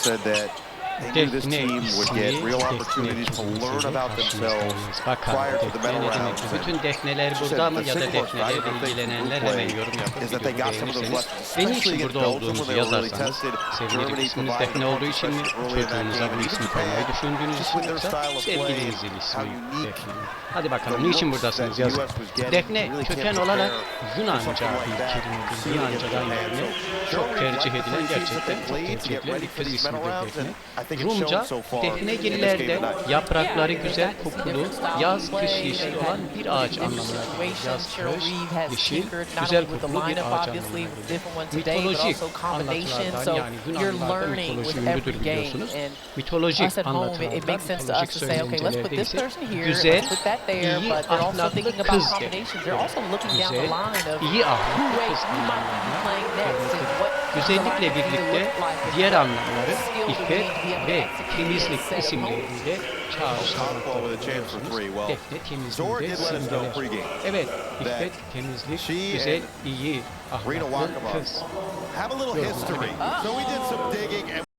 said that they knew this team would get real opportunities to learn about themselves prior to the Defne medal rounds. Bütün defneler burada the ya da defnelerle ilgilenenler hemen yorum yapıp videoyu ve niçin burada olduğunuzu yazarsanız. Germany İsminiz Defne olduğu için mi? Çocuğunuza bu ismi koymayı düşündüğünüz için yoksa sevgilinizin ismi Defne. Hadi bakalım niçin buradasınız yazın. Defne köken olarak Yunanca bir to Yunancadan yani çok tercih edilen gerçekten çok tercih edilen bir kız ismidir Defne. Rumca shown so far in defne this game gillerde tonight. yaprakları güzel kokulu yaz kış yeşil olan bir ağaç anlamına gelir. Yaz kış yeşil güzel kokulu bir ağaç obviously, anlamına gelir. Mitolojik anlatılardan yani you're Yunanlılarda learning mitoloji ünlüdür biliyorsunuz. Mitolojik us at home, it, it anlatılarda, makes sense to mitolojik söylentilerde person here, güzel, iyi, ahlaklı thinking about kız demek. combinations. They're also looking down the Güzel, line of iyi ahlaklı kız who Güzellikle birlikte diğer anlamları iffet ve temizlik isimleriyle Southpaw with a chance for çağrıştırmakta three. Well, Defne temizliğinde simgeler. Evet, iffet, temizlik, güzel, iyi, ahlaklı kız. have a little history. So we did some digging